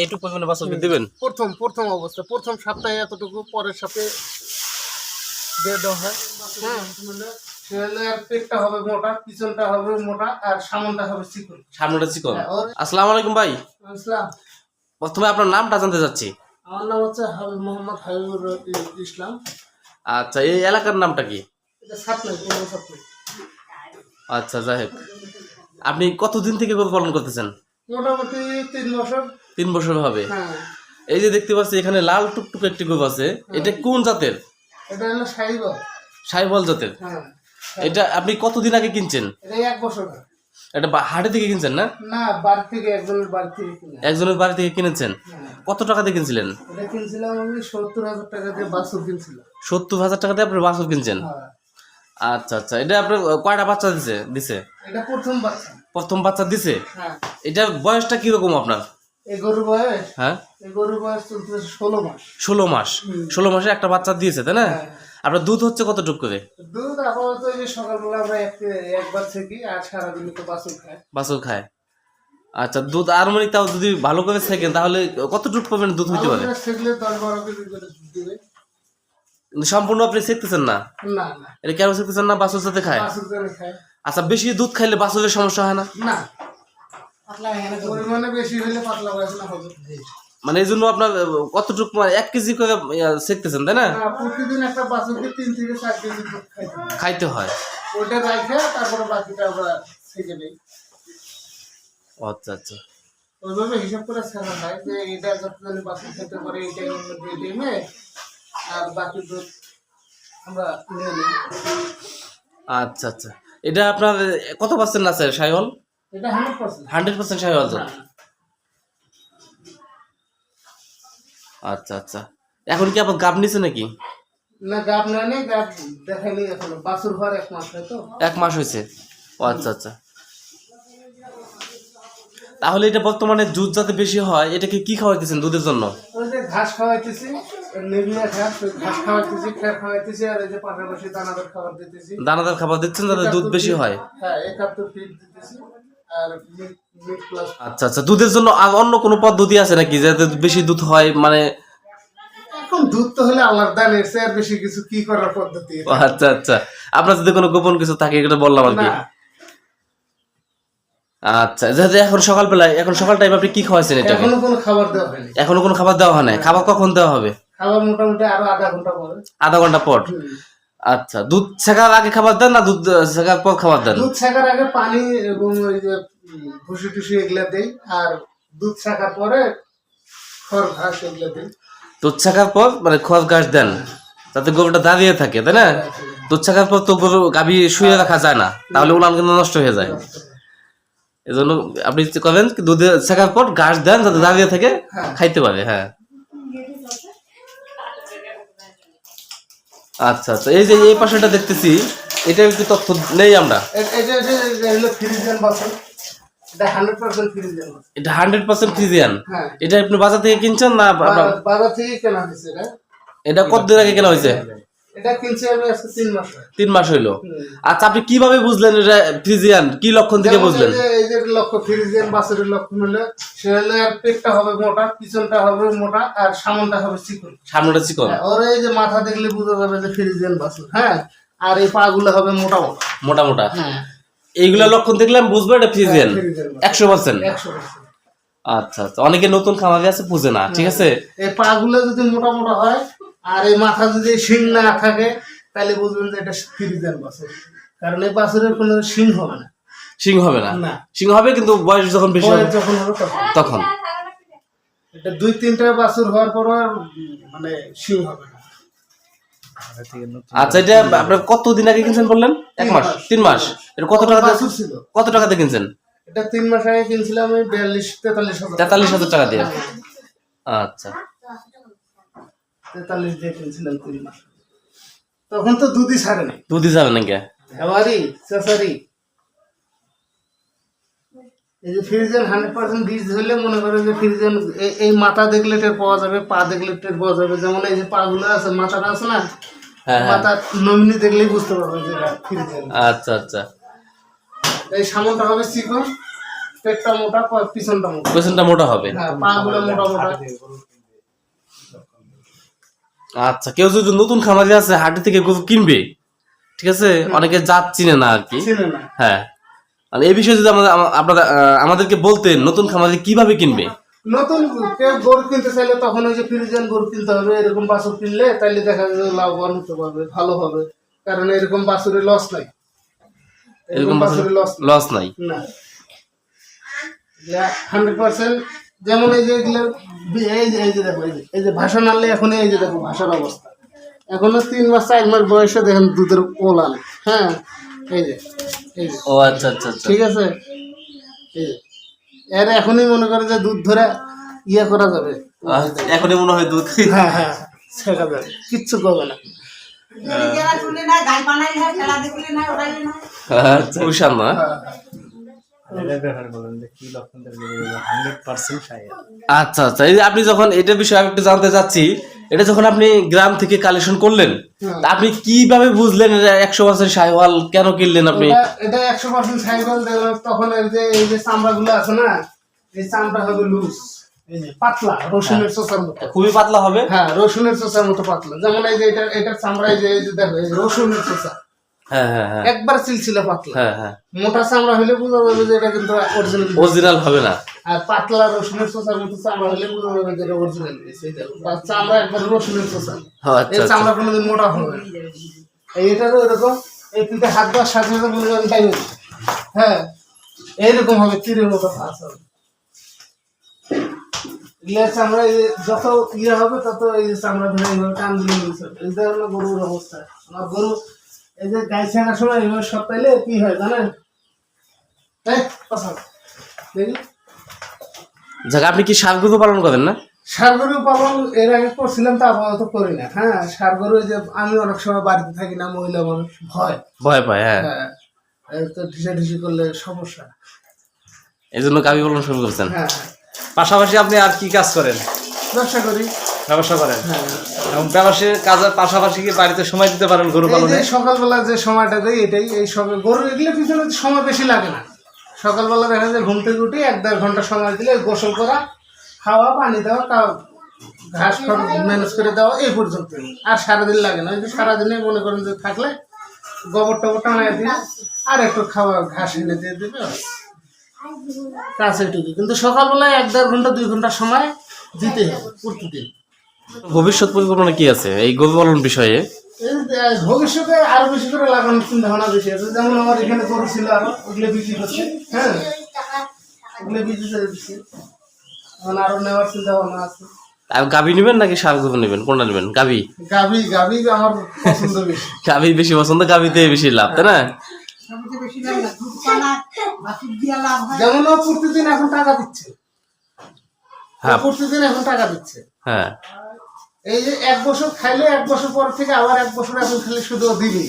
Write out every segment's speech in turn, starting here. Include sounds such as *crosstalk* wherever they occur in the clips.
এইটুকু পরিমাণে বাছুর দিবেন? প্রথম প্রথম অবস্থা। প্রথম সপ্তাহে এতটুকু পরের সপ্তাহে দিয়ে দেওয়া হয়। হ্যাঁ। পেটটা হবে মোটা পিছনটা হবে মোটা আর সামনটা হবে চিকন। সামনেটা চিকন। হ্যাঁ, আসসালামু আলাইকুম ভাই। ইসলাম প্রথমে আপনার নামটা জানতে চাচ্ছি। আমার নাম হচ্ছে হাবিব মোহাম্মদ হাবিবুর ই- ইসলাম। আচ্ছা এই এলাকার নামটা কি? আচ্ছা যাই হোক। আপনি কতদিন থেকে গরু পালন করতেছেন? মোটামুটি তিন বছর। তিন বছর হবে। হ্যাঁ। এই যে দেখতে পাচ্ছি এখানে লাল টুকটুক একটি গরু আছে। এটা কোন জাতের? এটা হলো সাইবল। জাতের। হ্যাঁ। এটা আপনি কতদিন আগে কিনছেন? এক বছর এটা হাটে থেকে কিনছেন না? না বাড়ি থেকে একজনের বাড়ি থেকে একজনের বাড়ি থেকে কিনেছেন। হ্যাঁ। কত টাকা দিয়ে কিনছিলেন? এটা কিনছিলাম আমি সত্তর হাজার টাকা দিয়ে বাছুর কিনছিলাম। সত্তর হাজার টাকা দিয়ে আপনি বাছুর কিনছেন? হ্যাঁ। আচ্ছা আচ্ছা। এটা আপনার কয়টা বাচ্চা দিছে? দিছে? এটা প্রথম বাচ্চা। প্রথম বাচ্চা দিছে? হ্যাঁ। এটা বয়সটা কীরকম আপনার? গরুর বয়স? হ্যাঁ। গরুর বয়স চলতেছে ষোলো মাস। ষোলো মাস। ষোলো মাসে একটা বাচ্চা দিয়েছে তাই না? হ্যাঁ। আপনার দুধ হচ্ছে কতটুক করে? দুধ আপাতত এই যে সকালবেলা আমরা এক একবার থেকে আর সারাদিন তো বাছুর খায়। আচ্ছা দুধ আর মানে তাও যদি ভালো করে থাকেন তাহলে কতটুকু পাবেন দুধ হইতে পারে? সেগুলো দশ বারো কেজি দুধ দিবে। কিন্তু সম্পূর্ণ আপনি শিখতেছেন না? এটা কেন শিখতেছেন না? বাছুর সাথে খায়? আচ্ছা বেশি দুধ খাইলে বাছুরের সমস্যা হয় না? না। পরিমাণে বেশি হলে পাতলা বাসনা হবে মানে এই জন্য আপনার কতটুকু মানে এক কেজি করে শিখতেছেন তাই না? না, প্রতিদিন একটা বাছুরকে তিন থেকে চার কেজি দুধ খাইতে হয়। ওইটা রাখে তারপরে বাকিটা আমরা থেকে নেই। আচ্ছা আচ্ছা। ওইভাবে হিসাব করে ছাড়া হয় যে এটা বাছুর খেতে পারে এই টাইমে আর বাকি দুধ আমরা নিয়ে নিই। আচ্ছা আচ্ছা। এটা আপনার কত পার্সেন্ট আছে এটা হান্ড্রেড পার্সেন্ট হান্ড্রেড পার্সেন্ট সাইহল আচ্ছা আচ্ছা। এখন কি আপনার গাব নিছে নাকি? না গাব না নেই গাব দেখাইনি এখনও। বাছুর হওয়ার এক মাস তো। এক মাস হয়েছে? ও আচ্ছা আচ্ছা। তাহলে এটা বর্তমানে দুধ যাতে বেশি হয় এটাকে কি খাওয়াইতেছেন দুধের জন্য? ঘাস খাওয়াইতেছি। নির্মিয়া ঘাস ঘাস খাওয়াইতেছি খের খাওয়াইতেছি আর এই যে পাশাপাশি দানাদার খাবার দিতেছি। দানাদার খাবার দিচ্ছেন যাতে দুধ বেশি হয়? হ্যাঁ আচ্ছা আচ্ছা দুধের জন্য আর অন্য কোনো পদ্ধতি আছে নাকি যাতে বেশি দুধ হয় মানে এখন দুধ তো হলে আর বেশি কিছু কি করার পদ্ধতি আচ্ছা আচ্ছা। আপনার যদি কোনো গোপন কিছু থাকে এটা বললাম আর কি। আচ্ছা এখন সকালবেলায় এখন সকাল টাইম আপনি কি এখনও কোনো খাবার দেওয়া হয়নি। এখনও কোনো খাবার দেওয়া হয় খাবার কখন দেওয়া হবে? খাবার মোটামুটি আরও আধা ঘণ্টা পরে। আধা ঘণ্টা পর? আচ্ছা দুধ ছেঁকার আগে খাবার দেন না দুধ ছেঁকার পর খাবার দেন? দুধ ছাকার আগে পানি এবং ওই যে ভুসি টুসি এগুলা দেই আর দুধ ছাকার পরে খড় ঘাস এগুলা দেই। দুধ ছাকার পর মানে খোয়ার ঘাস দেন? যাতে গরুটা দাঁড়িয়ে থাকে তাই না? দুধ ছাকার পর তো গরু গাভী শুয়ে রাখা যায় না তাহলে উলান কিন্তু নষ্ট হয়ে যায়। এজন্য আপনি কি করবেন কি দুধে ছাকার পর ঘাস দেন যাতে দাঁড়িয়ে থাকে খাইতে পারে হ্যাঁ। আচ্ছা আচ্ছা। এই যে এই পাশেটা দেখতেছি এটা একটু তথ্য নেই আমরা। এটা হান্ড্রেড পার্সেন্ট ফ্রিজিয়ান এটা হ্যাঁ। এটা আপনি বাজার থেকে কিনছেন না বাজার থেকে কেনা হয়েছে এটা। এটা কতদিন আগে কেনা হয়েছে? তিন মাস হয়। হইল। আচ্ছা আপনি কীভাবে বুঝলেন এটা ফ্রিজিয়ান? কি লক্ষণ থেকে বুঝলেন? এই যে- এই ফ্রিজিয়ান বাসের লক্ষণ হলে সে হলে আর পেটটা হবে মোটা পিছনটা হবে মোটা আর সামনটা হবে চিকন। সামনেটা চিকন? হ্যাঁ, ওর এই যে মাথা দেখলে বোঝা যাবে যে ফ্রিজিয়ান বাসুর হ্যাঁ? আর এই পা গুলো হবে মোটা মোটা। মোটা মোটা। হ্যাঁ। এইগুলা লক্ষণ দেখলে আমি বুঝব এটা ফ্রিজিয়ান? ফ্রিজিয়ান একশো পার্সেন্ট? আচ্ছা আচ্ছা। অনেকে নতুন খামারি আছে বুঝে না ঠিক আছে? এই পা গুলো যদি মোটা মোটা হয় আর এই মাথা যদি শিং না থাকে তাহলে বুঝবেন যে এটা ফ্রিজিয়ান বাসুর কারণ এই বাসুরের কোনো শিং হবে না। শিং হবে না? সিং হবে কিন্তু বয়স যখন বেশি হবে যখন হবে তখন। এটা দুই তিনটা বাছুর হওয়ার পর মানে শিং হবে না। আচ্ছা এটা আপনার কতদিন আগে কিনছেন বললেন? এক মাস তিন মাস। এটা কত টাকা ছিল? কত টাকাতে কিনছেন? এটা তিন মাস আগে কিনছিলাম আমি বিয়াল্লিশ তেতাল্লিশ হাজার তেতাল্লিশ হাজার টাকা দিয়ে। আচ্ছা। তেতাল্লিশ দিয়ে কিনছিলাম তিন মাস। তখন তো দুধই ছাড়ে নাই। দুধই এবারই চেসারি এই যে ফ্রিজেন হান্ড্রেড পার্সেন্ট বীজ ধরলে মনে করে যে ফ্রিজেন এই মাথা দেখলে টের পাওয়া যাবে পা দেখলে টের পাওয়া যাবে। যেমন এই যে পা গুলো আছে মাথাটা আছে না হ্যাঁ হ্যাঁ। মাথা নমিনি দেখলেই বুঝতে পারবে যে ফ্রিজেন আচ্ছা আচ্ছা। এই সামনটা হবে চিকন পেটটা মোটা পিছনটা মোটা। পিছনটা মোটা হবে। হ্যাঁ পা গুলো মোটা মোটা। আচ্ছা কেউ যদি নতুন খামারি আছে হাটে থেকে গরু কিনবে ঠিক আছে? অনেকে জাত চিনে না আর কি। হ্যাঁ। আর এই বিষয়ে যদি আমাদের আপনারা আমাদেরকে বলতেন নতুন খামারি কীভাবে কিনবে। নতুন কেউ গরু কিনতে চাইলে তখন ওই যে ফ্রিজিয়ান গরু কিনতে হবে এরকম বাছুর কিনলে তাইলে দেখা যাবে লাভবান হতে পারবে ভালো হবে। কারণ এরকম বাছুরের লস নাই। এরকম লস লস নাই। না। হান্ড্রেড পার্সেন্ট যেমন এই যে এগুলো এই যে এই যে দেখো এই যে এই যে ভাষা নাড়লে এখন এই যে দেখো ভাষার অবস্থা। এখনও তিন মাস চার মাস বয়সে দেখেন দুধের ওলান হ্যাঁ এই যে এই যে। ও আচ্ছা আচ্ছা আচ্ছা। ঠিক আছে? এই যে এর এখনই মনে করে যে দুধ ধরে ইয়ে করা যাবে। এখনই মনে হয় দুধ। হ্যাঁ হ্যাঁ শেখা যাবে কিচ্ছু করবে না। যারা শুনে না গাই পানাই না খেলা দেখলে না ওরাই না আচ্ছা। আচ্ছা আচ্ছা। এই যে আপনি যখন এটা বিষয়ে একটু জানতে চাচ্ছি এটা যখন আপনি গ্রাম থেকে কালেকশন করলেন হ্যাঁ। আপনি কীভাবে বুঝলেন এটা একশো বছর সাইওয়াল? কেন কিনলেন আপনি? এটা একশো পার্সেন্ট দেখলাম তখন এর যে এই যে চামড়া গুলো আছে না এই চামড়া হবে লুজ পাতলা রসুনের চোষার মতো। খুবই পাতলা হবে? হ্যাঁ রসুনের চোষার মতো পাতলা। যেমন এই যে এটা এটার চামড়া এই যে এই দেখো রসুনের চোষা হ্যাঁ হ্যাঁ হ্যাঁ একবার পাতলা। হ্যাঁ হ্যাঁ। মোটা চামড়া হলে বোঝা যাবে যে এটা কিন্তু অরিজিনাল অরিজিনাল হবে না। আর পাতলা রসুনের চোষার মতো চামড়া হলে বোঝা যাবে যে এটা অরিজিনাল চামড়া একবার রসুনের চোষা আচ্ছা এই আচ্ছা। চামড়া কোনোদিন মোটা হবে না। এইটারও এরকম এই পিঠে হাত দেওয়ার সাথে সাথে বুঝে যাবেন তাই হ্যাঁ এইরকম হবে তীরের মতো ফাঁস হবে। যত ইয়ে হবে তত এই চামড়া ধরে টান নিচে এই ধরনের গরুর অবস্থা। আমার গরু এই যে গাই ছাড়ার সময় এইভাবে সব পাইলে কি হয় জানেন? যাক আপনি কি সার গরু পালন করেন না? ষাড় গরু পালন এর আগে করছিলাম তা আপাতত করি না। হ্যাঁ ষাড় গরু যে আমি অনেক সময় বাড়িতে থাকি না মহিলা মানুষ ভয়। ভয় পায় হ্যাঁ। হ্যাঁ এই তো ঢিসা ঢিসি করলে সমস্যা। এই জন্য গাভী পালন শুরু করছেন। হ্যাঁ। পাশাপাশি আপনি আর কি কাজ করেন? ব্যবসা করি। ব্যবসা করেন? হ্যাঁ। এবং ব্যবসার কাজের পাশাপাশি কি বাড়িতে সময় দিতে পারেন গরু পালনে? সকালবেলা যে সময়টা দেয় এটাই এই সকাল গরু এগুলো পিছনে সময় বেশি লাগে না। সকালবেলা দেখা যায় ঘুম থেকে উঠে এক দেড় ঘণ্টা সময় দিলে গোসল করা খাওয়া পানি দেওয়া কা- ঘাস ম্যানেজ করে দেওয়া এই পর্যন্ত। আর সারাদিন লাগে না। সারাদিনে মনে করেন যে থাকলে গোবর টবর টানায় দিয়ে আর একটু খাওয়া ঘাস এনে দিয়ে দেবে। কাজ কিন্তু সকালবেলায় এক দেড় ঘণ্টা দুই ঘণ্টা সময় দিতে হবে প্রতিদিন। ভবিষ্যৎ পরিকল্পনা কি আছে? এই গরু পালন বিষয়ে ভবিষ্যতে আরও বেশি করে লাগানোর চিন্তা ভাবনা বেশি আছে। যেমন আমার এখানে গরু ছিল আরও ওগুলো বিক্রি করছে হ্যাঁ? ওগুলো বিক্রি করে দিচ্ছে। এখন আরও নেওয়ার চিন্তা ভাবনা আছে। আর গাভী নেবেন নাকি সার গরু নেবেন? কোনটা নেবেন? গাভী? গাবি গাবি আমার পছন্দ বেশি। *laughs* গাভী বেশি পছন্দ গাভীতে বেশি লাভ তাই না? সবচেয়ে বেশি লাভ না দুধ পানা বাছুর দিয়া লাভ হয় যেমন প্রতিদিন এখন টাকা দিচ্ছে। হ্যাঁ। প্রতিদিন এখন টাকা দিচ্ছে। হ্যাঁ। এই যে এক বছর খাইলে এক বছর পর থেকে আবার এক বছর এখন খেলে শুধু দিবি।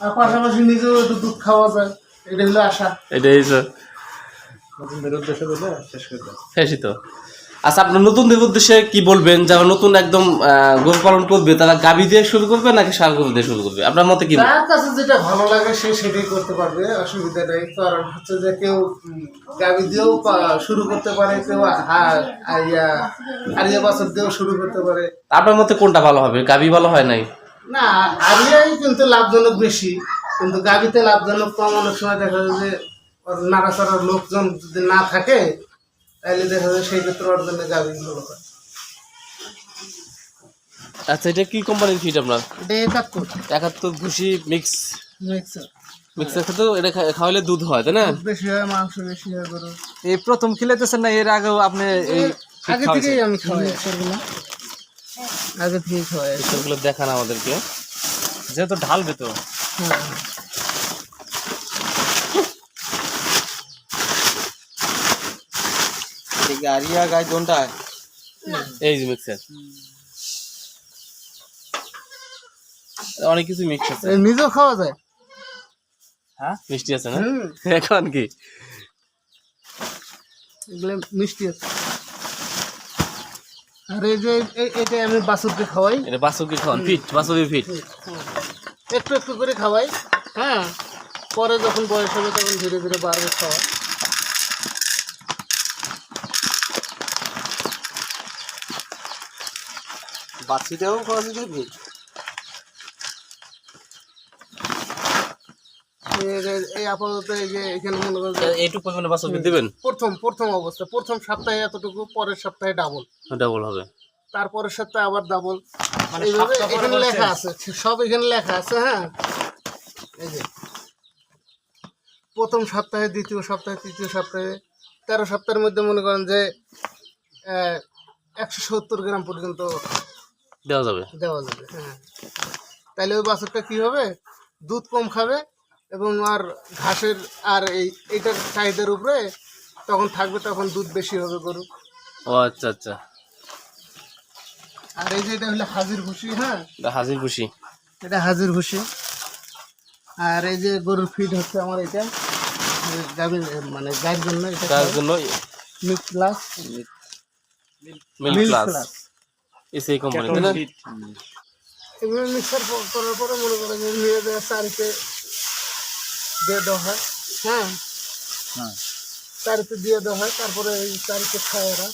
আর পাশাপাশি নিজেও একটু দুধ খাওয়া যায়। এটা হলো আশা। এটাই তো। নতুনদের উদ্দেশ্য বলে শেষ করে শেষই তো। আচ্ছা আপনার নতুনদের উদ্দেশ্যে কি বলবেন? যারা নতুন একদম গরু পালন করবে তারা গাভী দিয়ে শুরু করবে নাকি সার গরু দিয়ে শুরু করবে? আপনার মতে কি যার কাছে যেটা ভালো লাগে সে সেটাই করতে পারবে অসুবিধা নেই কারণ হচ্ছে যে কেউ গাভী দিয়েও শুরু করতে পারে কেউ আরিয়া বাছর দিয়েও শুরু করতে পারে। আপনার মতে কোনটা ভালো হবে? গাভী ভালো হয় নাই? না আরিয়াই কিন্তু লাভজনক বেশি কিন্তু গাভীতে লাভজনক কম অনেক সময় দেখা যায় যে নাড়াচাড়ার লোকজন যদি না থাকে তাহলে দেখা যায় সেই ক্ষেত্রে ওর জন্য গাভী আচ্ছা এটা কি কোম্পানির ফিট আপনার? এটা একাত্তর। একাত্তর ভুসি মিক্স মিক্সার মিক্সার খেতে এটা খাওয়ালে দুধ হয় তাই না? বেশি হয় মাংস বেশি হয় এই প্রথম খেলাইতেছেন না এর আগেও আপনি এই আগে থেকেই আমি খাওয়াই। মিক্সারগুলো আগে থেকেই খাওয়াই। মিক্সারগুলো দেখান আমাদেরকে। যেহেতু ঢালবে তো। হ্যাঁ। গাড়িয়া গাই কোনটা? এই যে মিক্সার অনেক কিছু মিক্স আছে। এ নিজেও খাওয়া যায়? হ্যাঁ? মিষ্টি আছে না? এখন কি? এগুলো মিষ্টি আছে। আর এই যে এটা আমি বাসুরকে খাওয়াই। এটা বাসুকি খাওয়ান ফিট বাসুকি ফিট। একটু একটু করে খাওয়াই হ্যাঁ। পরে যখন বয়স হবে তখন ধীরে ধীরে বাড়বে খাওয়া বাচ্চিটাও খাওয়াতে থাকবে এই আপাতত এই যে এখানে মনে করেন এইটুকু পরিমাণে বাচ্চা দিবেন? প্রথম প্রথম অবস্থা প্রথম সপ্তাহে এতটুকু পরের সপ্তাহে ডাবল ডাবল হবে। তারপরের সপ্তাহে আবার ডাবল মানে এইভাবে এখানে লেখা আছে সব এখানে লেখা আছে হ্যাঁ। এই যে। প্রথম সপ্তাহে দ্বিতীয় সপ্তাহে তৃতীয় সপ্তাহে তেরো সপ্তাহের মধ্যে মনে করেন যে একশো সত্তর গ্রাম পর্যন্ত দেওয়া যাবে। দেওয়া যাবে হ্যাঁ। তাহলে ওই বাছুরটা কি হবে? দুধ কম খাবে এবং আর ঘাসের আর এই এইটার চাহিদার উপরে তখন থাকবে তখন দুধ বেশি হবে গরু। ও আচ্ছা আচ্ছা। আর এই যে এটা হলো হাজির ভুসি হ্যাঁ? এটা হাজির খুশি এটা হাজির ভুসি। আর এই যে গরুর ফিড হচ্ছে আমার এটা গাভীর মানে গায়ের জন্য এটা তার জন্য mix plus. Milk milk plus. এসে কোম্পানি তাই না এগুলো মিক্সার করার পরে মনে করেন যে নিয়ে দেওয়া চারিতে দিয়ে দেওয়া হয় হ্যাঁ চারিতে দিয়ে দেওয়া হয় তারপরে এই চারিতে খায় ওরা